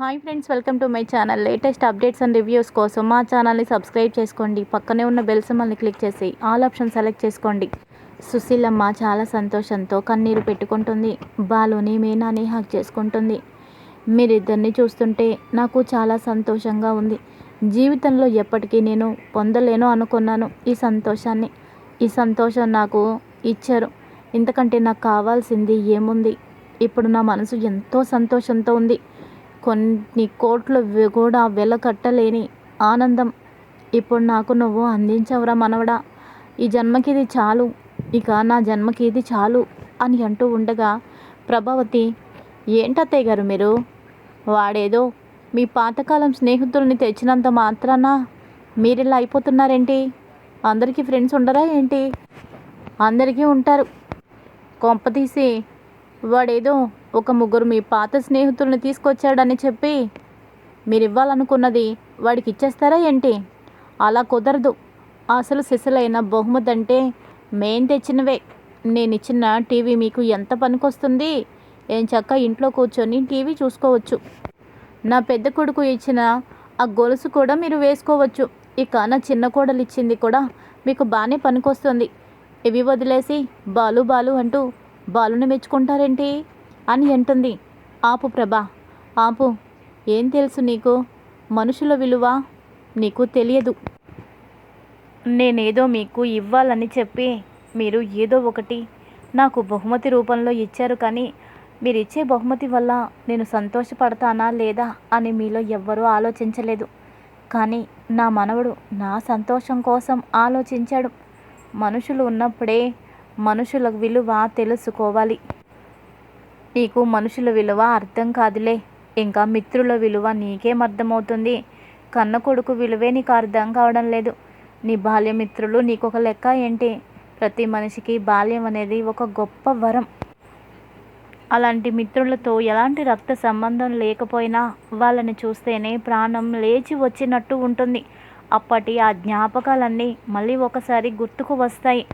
Hi friends welcome to my channel. Latest updates and reviews కోసం మా ఛానల్ని subscribe చేసుకోండి. పక్కనే ఉన్న బెల్ సింబల్ని క్లిక్ చేసి ఆల్ ఆప్షన్ సెలెక్ట్ చేసుకోండి. సుశీలమ్మ చాలా సంతోషంతో కన్నీరు పెట్టుకుంటుంది. బాలుని మీనాని హక్ చేసుకుంటుంది. మీరిద్దరిని చూస్తుంటే నాకు చాలా సంతోషంగా ఉంది. జీవితంలో ఎప్పటికీ నేను పొందలేను అనుకున్నాను ఈ సంతోషాన్ని. ఈ సంతోషం నాకు ఇచ్చారు. ఇంతకంటే నాకు కావాల్సింది ఏముంది? ఇప్పుడు నా మనసు ఎంతో సంతోషంతో ఉంది. కొన్ని కోట్లు కూడా కూడా వెలకట్టలేని ఆనందం. ఇప్పుడు నాకు నువ్వు అందించవురా మనవడా? ఈ జన్మకి ఇది చాలు. ఇక నా జన్మకి ఇది చాలు అని అంటూ ఉండగా ప్రభావతి ఏంటత్తయ్య గారు మీరు? వాడేదో మీ పాతకాలం స్నేహితుల్ని తెచ్చినంత మాత్రాన మీరిలా అయిపోతున్నారేంటి? అందరికీ ఫ్రెండ్స్ ఉండరా ఏంటి? అందరికీ ఉంటారు. కొంపతీసి వాడేదో ఒక ముగ్గురు మీ పాత స్నేహితుల్ని తీసుకొచ్చాడని చెప్పి మీరు ఇవ్వాలనుకున్నది వాడికి ఇచ్చేస్తారా ఏంటి? అలా కుదరదు. అసలు సిసలైన బహుమతి అంటే మేం తెచ్చినవే. నేను ఇచ్చిన టీవీ మీకు ఎంత పనికొస్తుంది? ఏం చక్క ఇంట్లో కూర్చొని టీవీ చూసుకోవచ్చు. నా పెద్ద కొడుకు ఇచ్చిన ఆ గొలుసు కూడా మీరు వేసుకోవచ్చు. ఇక నా చిన్న కోడలు ఇచ్చింది కూడా మీకు బాగానే పనికొస్తుంది. ఇవి వదిలేసి బాలు బాలు అంటూ బాలుని మెచ్చుకుంటారేంటి? అని అంటుంది. ఆపు ప్రభా ఆపు. ఏం తెలుసు నీకు? మనుషుల విలువ నీకు తెలియదు. నేనేదో మీకు ఇవ్వాలని చెప్పి మీరు ఏదో ఒకటి నాకు బహుమతి రూపంలో ఇచ్చారు కానీ మీరు ఇచ్చే బహుమతి వల్ల నేను సంతోషపడతానా లేదా అని మీలో ఎవ్వరూ ఆలోచించలేదు. కానీ నా మనవడు నా సంతోషం కోసం ఆలోచించాడు. మనుషులు ఉన్నప్పుడే మనుషుల విలువ తెలుసుకోవాలి. నీకు మనుషుల విలువ అర్థం కాదులే. ఇంకా మిత్రుల విలువ నీకేం అర్థమవుతుంది? కన్న కొడుకు విలువే నీకు అర్థం కావడం లేదు. నీ బాల్యమిత్రులు నీకు ఒక లెక్క ఏంటి? ప్రతి మనిషికి బాల్యం అనేది ఒక గొప్ప వరం. అలాంటి మిత్రులతో ఎలాంటి రక్త సంబంధం లేకపోయినా వాళ్ళని చూస్తేనే ప్రాణం లేచి వచ్చినట్టు ఉంటుంది. అప్పటి ఆ జ్ఞాపకాలన్నీ మళ్ళీ ఒకసారి గుర్తుకు వస్తాయి.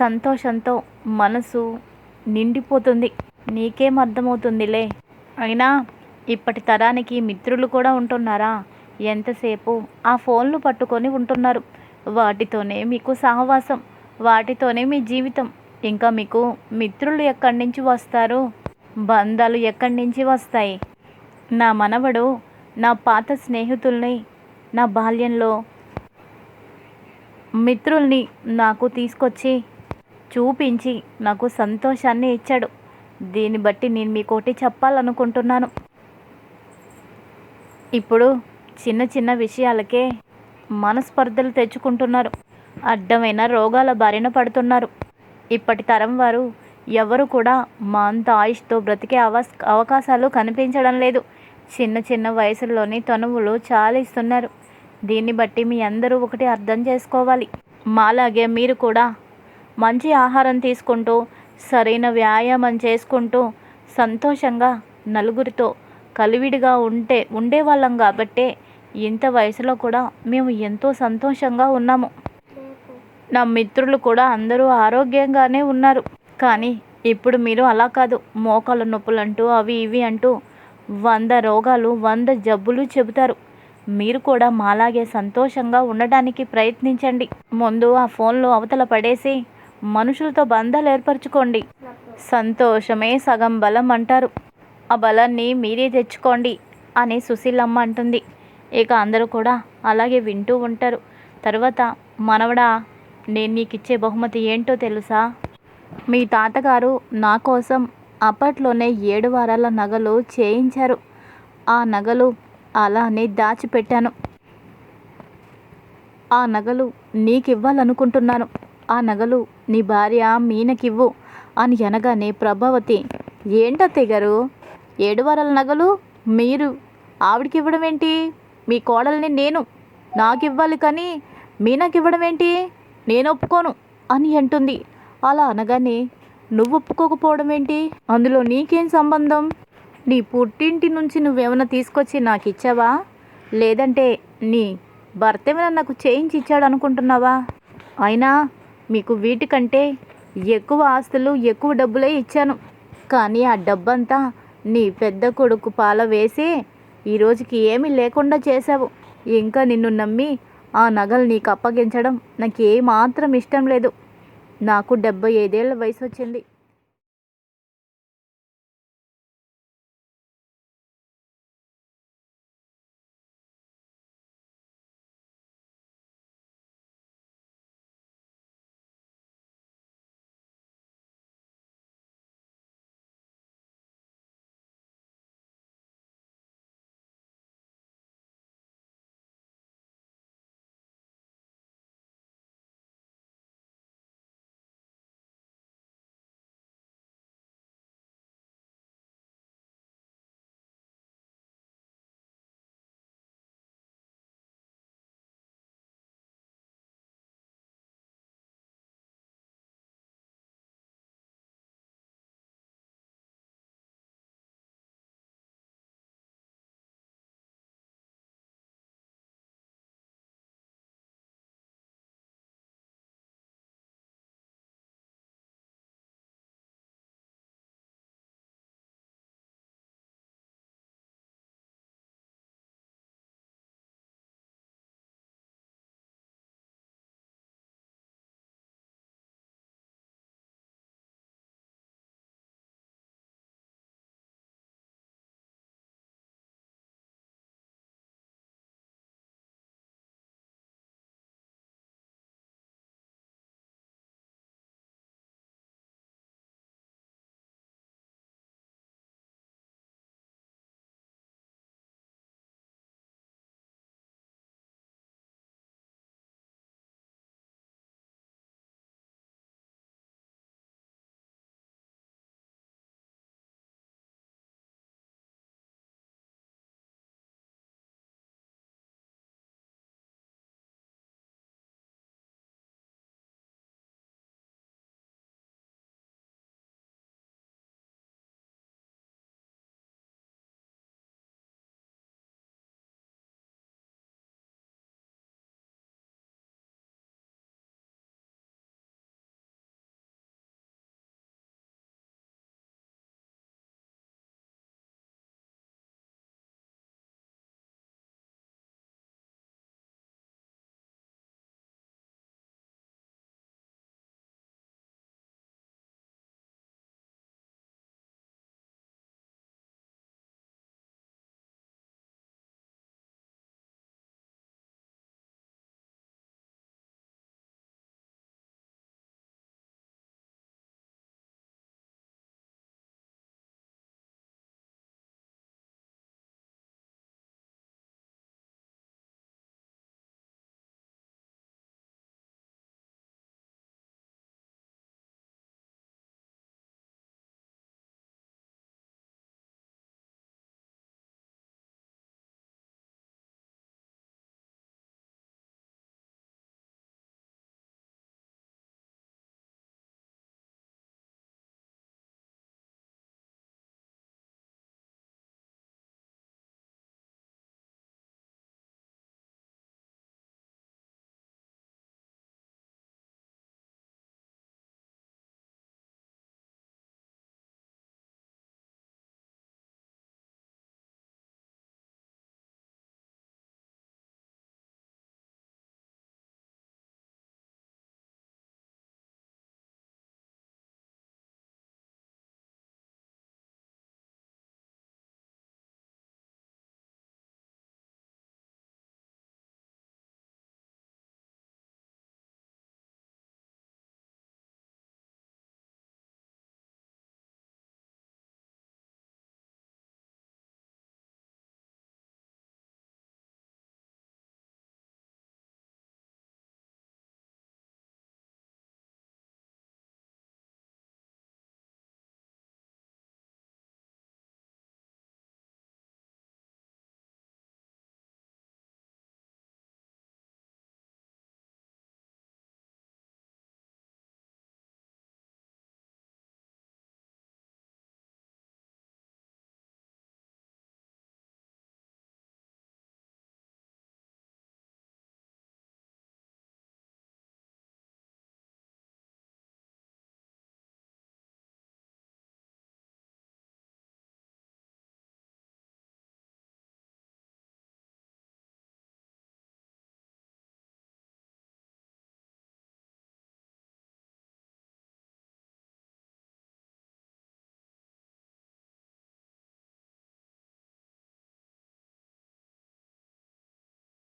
సంతోషంతో మనసు నిండిపోతుంది. నీకేం అర్థమవుతుందిలే? అయినా ఇప్పటి తరానికి మిత్రులు కూడా ఉంటున్నారా? ఎంతసేపు ఆ ఫోన్లు పట్టుకొని ఉంటున్నారు? వాటితోనే మీకు సహవాసం వాటితోనే మీ జీవితం. ఇంకా మీకు మిత్రులు ఎక్కడి నుంచి వస్తారు? బంధాలు ఎక్కడి నుంచి వస్తాయి? నా మనవడు నా పాత స్నేహితుల్ని నా బాల్యంలో మిత్రుల్ని నాకు తీసుకొచ్చి చూపించి నాకు సంతోషాన్ని ఇచ్చాడు. దీన్ని బట్టి నేను మీకోటి చెప్పాలనుకుంటున్నాను. ఇప్పుడు చిన్న చిన్న విషయాలకే మనస్పర్ధలు తెచ్చుకుంటున్నారు. అడ్డమైన రోగాల బారిన పడుతున్నారు. ఇప్పటి తరం వారు ఎవరు కూడా మా అంత ఆయుష్తో బ్రతికే అవస్ అవకాశాలు కనిపించడం లేదు. చిన్న చిన్న వయసుల్లోనే తనువులు చాలిస్తున్నారు. దీన్ని బట్టి మీ అందరూ ఒకటి అర్థం చేసుకోవాలి. మాలాగే మీరు కూడా మంచి ఆహారం తీసుకుంటూ సరైన వ్యాయామం చేసుకుంటూ సంతోషంగా నలుగురితో కలివిడిగా ఉంటే ఉండేవాళ్ళం కాబట్టే ఇంత వయసులో కూడా మేము ఎంతో సంతోషంగా ఉన్నాము. నా మిత్రులు కూడా అందరూ ఆరోగ్యంగానే ఉన్నారు. కానీ ఇప్పుడు మీరు అలా కాదు. మోకాళ్ళ నొప్పులు అంటూ అవి ఇవి అంటూ వంద రోగాలు వంద జబ్బులు చెబుతారు. మీరు కూడా మాలాగే సంతోషంగా ఉండడానికి ప్రయత్నించండి. ముందు ఆ ఫోన్లో అవతల పడేసి మనుషులతో బంధాలు ఏర్పరచుకోండి. సంతోషమే సగం బలం అంటారు. ఆ బలాన్ని మీరే తెచ్చుకోండి అని సుశీలమ్మ అంటుంది. ఇక అందరూ కూడా అలాగే వింటూ ఉంటారు. తర్వాత మనవడా నేను నీకు ఇచ్చే బహుమతి ఏంటో తెలుసా? మీ తాతగారు నా కోసం అప్పట్లోనే ఏడు వారాల నగలు చేయించారు. ఆ నగలు అలానే దాచిపెట్టాను. ఆ నగలు నీకు ఇవ్వాలనుకుంటున్నాను ఆ నగలు నీ భార్య మీనకివ్వు అని అనగానే ప్రభావతి ఏంటత్తయ్య గారు ఏడు వారాల నగలు మీరు ఆవిడకి ఇవ్వడం ఏంటి మీ కోడల్ని నేను నాకు ఇవ్వాలి కానీ మీనాకి ఇవ్వడం ఏంటి నేను ఒప్పుకోను అని అంటుంది. అలా అనగానే నువ్వు ఒప్పుకోకపోవడం ఏంటి అందులో నీకేం సంబంధం? నీ పుట్టింటి నుంచి నువ్వేమైనా తీసుకొచ్చి నాకు ఇచ్చావా లేదంటే నీ భర్త ఏమైనా నాకు చేయించి ఇచ్చాడు అనుకుంటున్నావా అయినా మీకు వీటికంటే ఎక్కువ ఆస్తులు ఎక్కువ డబ్బులే ఇచ్చాను. కానీ ఆ డబ్బంతా నీ పెద్ద కొడుకు పాల వేసి ఈ రోజుకి ఏమీ లేకుండా చేశావు. ఇంకా నిన్ను నమ్మి ఆ నగలు నీకు అప్పగించడం నాకు ఏమాత్రం ఇష్టం లేదు. నాకు డెబ్బై ఐదేళ్ళ వయసు వచ్చింది